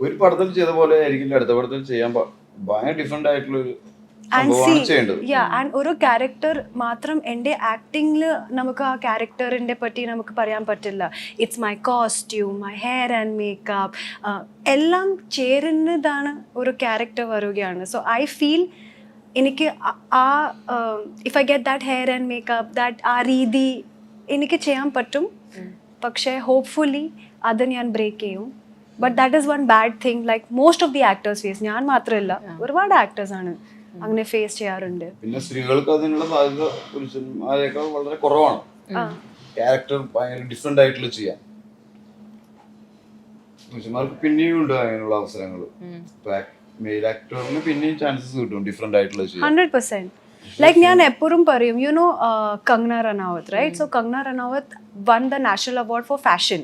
ഒരു പടത്തിൽ ചെയ്ത പോലെ ആയിരിക്കില്ല അടുത്ത പടത്തിൽ ചെയ്യാൻ ഭയങ്കര ഡിഫറെന്റ് ആയിട്ടുള്ള ഒരു ഓരോ ക്യാരക്ടർ മാത്രം എന്റെ ആക്ടിങ്ങിൽ നമുക്ക് ആ ക്യാരക്ടറിന്റെ പറ്റി നമുക്ക് പറയാൻ പറ്റില്ല. It's my costume my hair and makeup എല്ലാം ചേരുന്നതാണ് ഒരു ക്യാരക്ടർ വരികയാണ്. സോ ഐ ഫീൽ എനിക്ക് ആ- ആ if I get that hair and makeup that ah രീതി എനിക്ക് ചെയ്യാൻ പറ്റും. പക്ഷേ ഹോപ്പ്ഫുള്ളി അത് ഞാൻ ബ്രേക്ക് ചെയ്യും. But that is one bad thing like most of the actors face ഞാൻ മാത്രമല്ല ഒരുപാട് ആക്ടേഴ്സ് ആണ് അങ്ങനെ ഫേസ് ചെയ്യാറുണ്ട്. പിന്നെ സ്ത്രീകൾക്ക് അതിനുള്ള സാധ്യത പുരുഷന്മാരെക്കാൾ വളരെ കുറവാണ്. ക്യാരക്ടർ ഭയങ്കര ഡിഫറെന്റ് ആയിട്ടുള്ള ചെയ്യാൻ പുരുഷന്മാർക്ക് പിന്നെയും ഉണ്ട് അങ്ങനെയുള്ള അവസരങ്ങൾ. മെയിൽ ആക്ടറിന് പിന്നെയും ചാൻസസ് കിട്ടും ഡിഫറെന്റ് ആയിട്ടുള്ള hundred percent ലൈക്ക് ഞാൻ എപ്പോഴും പറയും you know Kangana Ranaut right so Kangana Ranaut won the national award for Fashion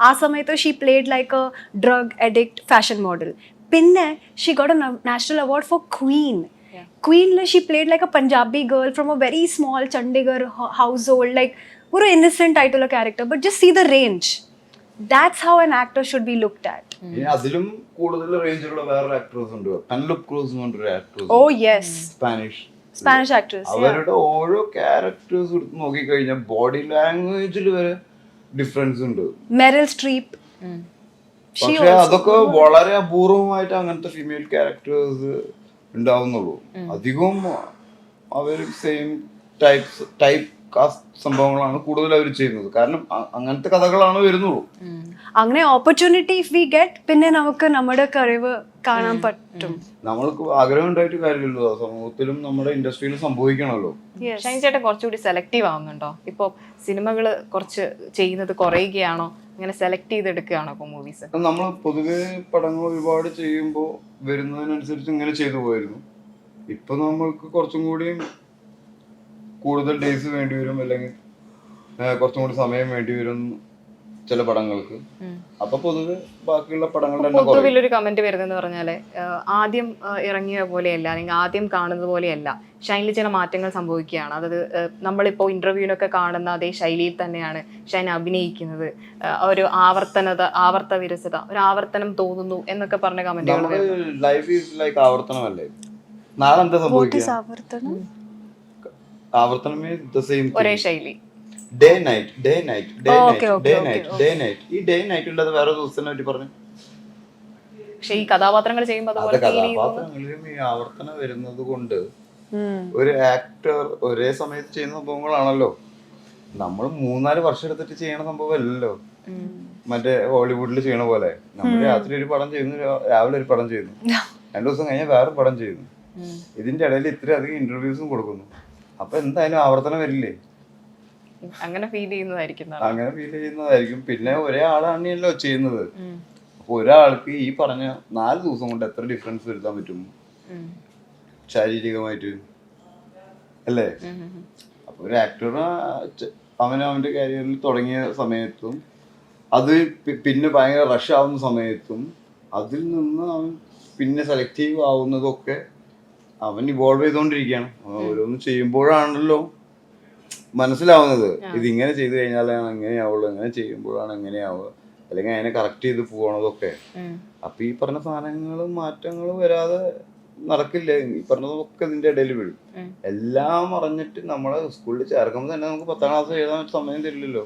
ആ സമയത്ത് she played like a drug addict fashion model പിന്നെ she got a national award for Queen ക്വീനിൽ she played like a Punjabi girl from a very small Chandigarh household like ഒരു ഇന്നസെന്റ് ആയിട്ടുള്ള character but just see the range that's how an actor should be looked at ഇനി അതിലും കൂടുതൽ റേഞ്ചുള്ള വേറൊരു actress ഉണ്ട് പെൻലുപ് cruise എന്ന് പറഞ്ഞൊരു actress ഓ yes Spanish Spanish actors അവരുടെ ഓരോ ക്യാരക്ടേഴ്സ് എടുത്ത് നോക്കിക്കഴിഞ്ഞാൽ ബോഡി ലാംഗ്വേജിൽ വരെ ഡിഫറൻസ് ഉണ്ട്. മെറിൽ സ്ട്രീപ്പ് പക്ഷെ അതൊക്കെ വളരെ അപൂർവമായിട്ട് അങ്ങനത്തെ ഫീമെയിൽ ക്യാരക്ടേഴ്സ് ഉണ്ടാവുന്നുള്ളൂ. അധികവും അവർ സെയിം ടൈപ്പ് ടൈപ്പ് കാസ്റ്റ് സംഭവങ്ങളാണ് കൂടുതൽ അവർ ചെയ്യുന്നത്. കാരണം അങ്ങനത്തെ കഥകളാണ് വരുന്നുള്ളൂ. അങ്ങനെ ഓപ്പർച്യൂണിറ്റി ഇഫ് വി ഗെറ്റ് പിന്നെ നമുക്ക് നമ്മുടെ കഴിവ് കാണാൻ പറ്റും. നമ്മൾക്ക് ആഗ്രഹം ഉണ്ടായിട്ട് കാര്യമില്ലല്ലോ. സമൂഹത്തിലും നമ്മുടെ ഇൻഡസ്ട്രിയിലും സംഭവിക്കണമല്ലോ. ഷൈൻ ചേട്ടൻ കുറച്ചുകൂടി സെലക്റ്റീവ് ആവുന്നുണ്ടോ? ഇപ്പൊ സിനിമകൾ കുറച്ച് ചെയ്യുന്നത് കുറയുകയാണോ? അങ്ങനെ സെലക്ട് ചെയ്തെടുക്കുകയാണോ ഇപ്പൊ മൂവീസ് നമ്മൾ പൊതുവെ പടങ്ങൾ ഒരുപാട് ചെയ്യുമ്പോൾ വരുന്നതിനനുസരിച്ച് ഇങ്ങനെ ചെയ്തു പോയിരുന്നു. ഇപ്പൊ നമ്മൾക്ക് കുറച്ചും കൂടി കൂടുതൽ ഡേയ്സ് വേണ്ടി വരും അല്ലെങ്കിൽ കുറച്ചും കൂടി സമയം വേണ്ടി വരും ചില പടങ്ങൾക്ക്. അപ്പൊ പൊതുവെ ബാക്കിയുള്ള പടങ്ങളുടെ പൊതുവിലൊരു കമന്റ് വരുന്നതെന്ന് പറഞ്ഞാൽ ആദ്യം ഇറങ്ങിയ പോലെയല്ല അല്ലെങ്കിൽ ആദ്യം കാണുന്നത് പോലെയല്ല ഷൈനിൽ ചില മാറ്റങ്ങൾ സംഭവിക്കുകയാണ്. അതായത് നമ്മളിപ്പോൾ നമ്മളിപ്പോ ഇന്റർവ്യൂവിനൊക്കെ കാണുന്ന അതേ ശൈലിയിൽ തന്നെയാണ് ഷൈൻ അഭിനയിക്കുന്നത്. ഒരു ആവർത്തനത ആവർത്ത വിരസത ഒരു ആവർത്തനം തോന്നുന്നു എന്നൊക്കെ പറഞ്ഞ കമന്റുകൾ നമ്മുടെ ലൈഫ് ഈസ് ലൈക്ക് ആവർത്തനമല്ലേ? നാളെ എന്താ സംഭവിക്കുക ആവർത്തനം? ആവർത്തനമേ ദ സെയിം ഒരേ ശൈലി. Day night day night day night day night day night ഈ ഡേ നൈറ്റ് ഉള്ളത് വേറെ ദിവസത്തിനെ പറ്റി പറഞ്ഞു. പക്ഷെ ഈ കഥാപാത്രങ്ങൾ ചെയ്യുമ്പോൾ അത് അതുപോലെ കഥാപാത്രങ്ങളിലും ഈ ആവർത്തനം വരുന്നത് കൊണ്ട് ഒരു ആക്ടർ ഒരേ സമയത്ത് ചെയ്യുന്ന സംഭവങ്ങളാണല്ലോ. നമ്മൾ മൂന്നാൽ വർഷം എടുത്തിട്ട് ചെയ്യണ സംഭവമല്ലല്ലോ. മറ്റേ ഹോളിവുഡിൽ ചെയ്യണ പോലെ. നമ്മൾ രാത്രി ഒരു പടം ചെയ്യുന്നു രാവിലെ ഒരു പടം ചെയ്യുന്നു. രണ്ടു ദിവസം കഴിഞ്ഞാൽ വേറെ പടം ചെയ്യുന്നു. ഇതിന്റെ ഇടയിൽ ഇത്രയധികം ഇന്റർവ്യൂസും കൊടുക്കുന്നു. അപ്പൊ എന്തായാലും ആവർത്തനം വരില്ലേ? അങ്ങനെ ഫീൽ ചെയ്യുന്നതായിരിക്കും അങ്ങനെ ഫീൽ ചെയ്യുന്നതായിരിക്കും. പിന്നെ ഒരേ ആളാണല്ലോ ചെയ്യുന്നത് അപ്പൊ ഒരാൾക്ക് ഈ പറഞ്ഞ നാല് ദിവസം കൊണ്ട് എത്ര ഡിഫറൻസ് വരുത്താൻ പറ്റും. ശാരീരികമായിട്ട്. അല്ലേ? അപ്പൊ ഒരു ആക്ടർ അവൻ അവന്റെ കരിയറിൽ തുടങ്ങിയ സമയത്തും അത് പിന്നെ ഭയങ്കര റഷ് ആവുന്ന സമയത്തും അതിൽ നിന്ന് അവൻ പിന്നെ സെലക്റ്റീവ് ആവുന്നതൊക്കെ അവൻ ഇവോൾവ് ചെയ്തുകൊണ്ടിരിക്കുകയാണ് ഓരോന്നും ചെയ്യുമ്പോഴാണല്ലോ മനസ്സിലാവുന്നത്. ഇതിങ്ങനെ ചെയ്തു കഴിഞ്ഞാലാണ് എങ്ങനെയാവുള്ളൂ അങ്ങനെ ചെയ്യുമ്പോഴാണ് എങ്ങനെയാവുക അല്ലെങ്കിൽ അതിനെ കറക്റ്റ് ചെയ്ത് പോകണതൊക്കെ. അപ്പൊ ഈ പറഞ്ഞ സാധനങ്ങളും മാറ്റങ്ങളും വരാതെ നടക്കില്ല. ഈ പറഞ്ഞതൊക്കെ ഇതിന്റെ ഇടയിൽ വീഴും എല്ലാം അറിഞ്ഞിട്ട് നമ്മളെ സ്കൂളിൽ ചേർക്കുമ്പോൾ തന്നെ നമുക്ക് പത്താം ക്ലാസ് എഴുതാൻ സമയം തരില്ലല്ലോ.